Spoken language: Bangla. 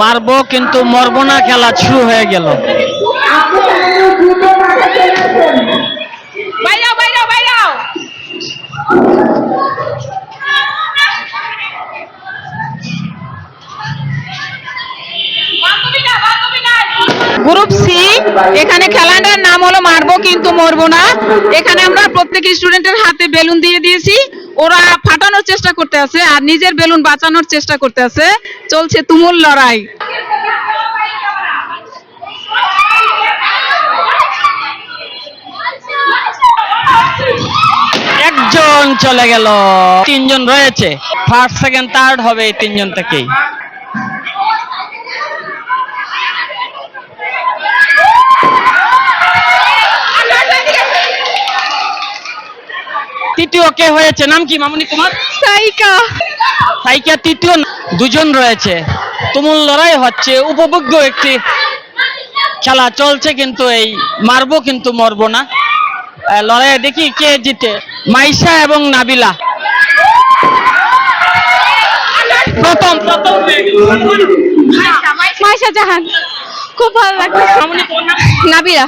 মারবো কিন্তু মরবো না খেলা শুরু হয়ে গেল। বাইরাও বাইরাও বাইরাও গ্রুপ সি, এখানে খেলাটার নাম হলো মারবো কিন্তু মরবো না। এখানে আমরা প্রত্যেক স্টুডেন্টের হাতে বেলুন দিয়ে দিয়েছি। ওরা ফাটানোর চেষ্টা করতে আছে আর নিজের বেলুন বাঁচানোর চেষ্টা করতে আছে। চলছে তুমুল লড়াই। একজন চলে গেল, তিনজন রয়েছে। ফার্স্ট সেকেন্ড থার্ড হবে এই তিনজন থেকেই। তৃতীয় কে হয়েছে? নাম কি মামুনি তোমার সাইকা। সাইকা তৃতীয় দুজন রয়েছে। তুমুল লড়াই হচ্ছে উপভোগ্য একটি খেলা চলছে কিন্তু এই মারবো কিন্তু মরবো না। লড়াইয়ে দেখি কে জিতে মাইশা এবং নাবিলা। প্রথম প্রথম। মাইশা জাহান। খুব ভালো লাগছে? নাবিরা